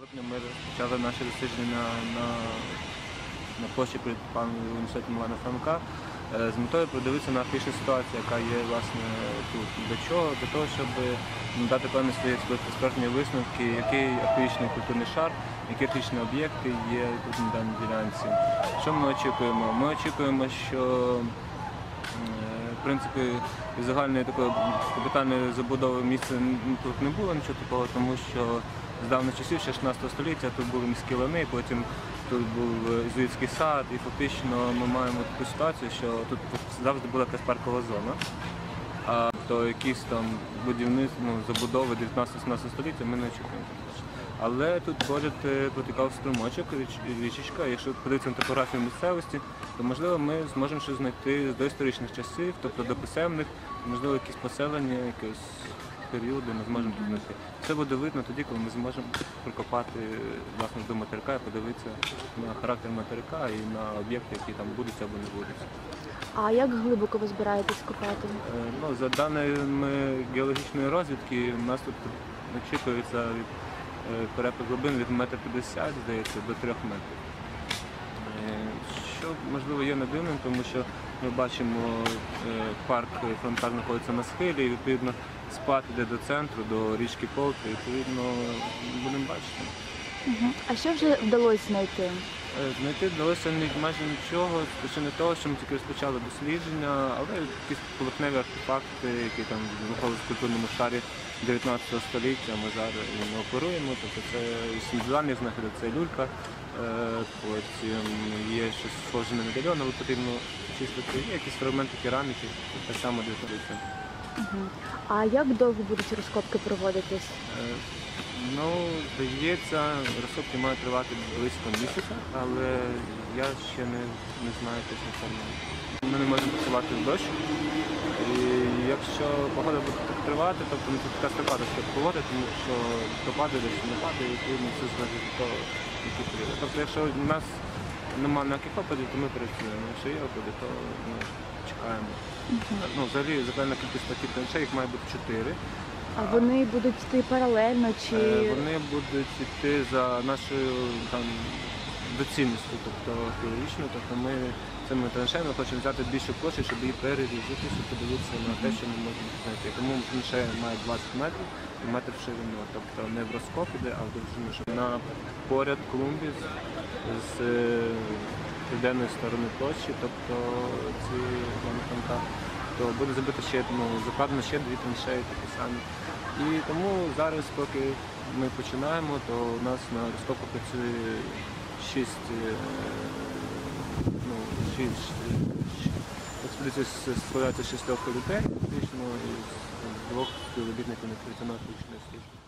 липня ми розпочали наші дослідження на, на, на площі перед паном університетом Івана Франка е, з метою подивитися на архічну ситуацію, яка є власне тут. Для чого? Для того, щоб надати певні свої експертні висновки, який археологічний культурний шар, які археологічні об'єкти є тут на даній ділянці. Що ми очікуємо? Ми очікуємо, що принципі, загальної такої капітальної забудови місця тут не було нічого такого, тому що з давних часів, ще 16 століття, тут були міські лани, потім тут був е, сад, і фактично ми маємо таку ситуацію, що тут завжди була якась паркова зона. А то якісь там будівництво, ну, забудови 19-17 століття ми не очікуємо. Але тут поряд е, протікав струмочок, річ- річечка. Якщо подивитися на топографію місцевості, то можливо ми зможемо щось знайти з доісторичних часів, тобто до писемних, можливо, якісь поселення, якісь періоди ми зможемо тут знайти. Це буде видно тоді, коли ми зможемо прокопати е, власне до материка і подивитися на характер материка і на об'єкти, які там будуть або не будуть. А як глибоко ви збираєтесь копати? Е, Ну, за даними геологічної розвідки, у нас тут очікується від перепад глибин від 1,50 м, здається, до 3 метрів. Е, Що можливо є не дивним, тому що ми бачимо, е, парк фронтар знаходиться на схилі, і відповідно спад йде до центру, до річки Полки, і відповідно будемо бачити. А що вже вдалося знайти? Е, Знайти вдалося майже нічого причини того, що ми тільки розпочали дослідження, але якісь поверхневі артефакти, які там знаходилися в культурному шарі 19 століття, ми зараз ними оперуємо. Тобто це із індивідуальних знахідок, це люлька, е, потім є щось схоже на медальйон, але потрібно чистити. Є якісь фрагменти кераміки, так само 19 століття. А як довго будуть розкопки проводитись? Ну, здається, розкопки мають тривати близько місяця, але я ще не, не знаю точно саме. Ми не можемо працювати в дощ. І якщо погода буде так тривати, тобто не така стопада, погода, тому що то падає, десь не падає, і все залежить від того, які періоди. Тобто, якщо у нас немає ніяких опадів, то ми працюємо. Якщо є опади, то ми чекаємо. Ну, взагалі, загальна кількість таких траншей, їх має бути чотири. А вони будуть йти паралельно чи Е, Вони будуть йти за нашою там доцільністю, тобто археологічною. Тобто ми цими траншеями хочемо взяти більшу площу, щоб її перерізати, щоб подивитися на те, що ми можемо знайти. Тому траншея має 20 метрів і метр в ширину. Тобто не в розкоп іде, а в довжину. Щоб на поряд клумбі з, з е, південної сторони площі, тобто ці фронта, то буде забито ще ну, закладено ще дві траншеї такі самі. І тому зараз, поки ми починаємо, то у нас на розкопку працює шість, е, ну, шість, експедиція складається шістьох людей, фактично, і з двох співробітників національної служби.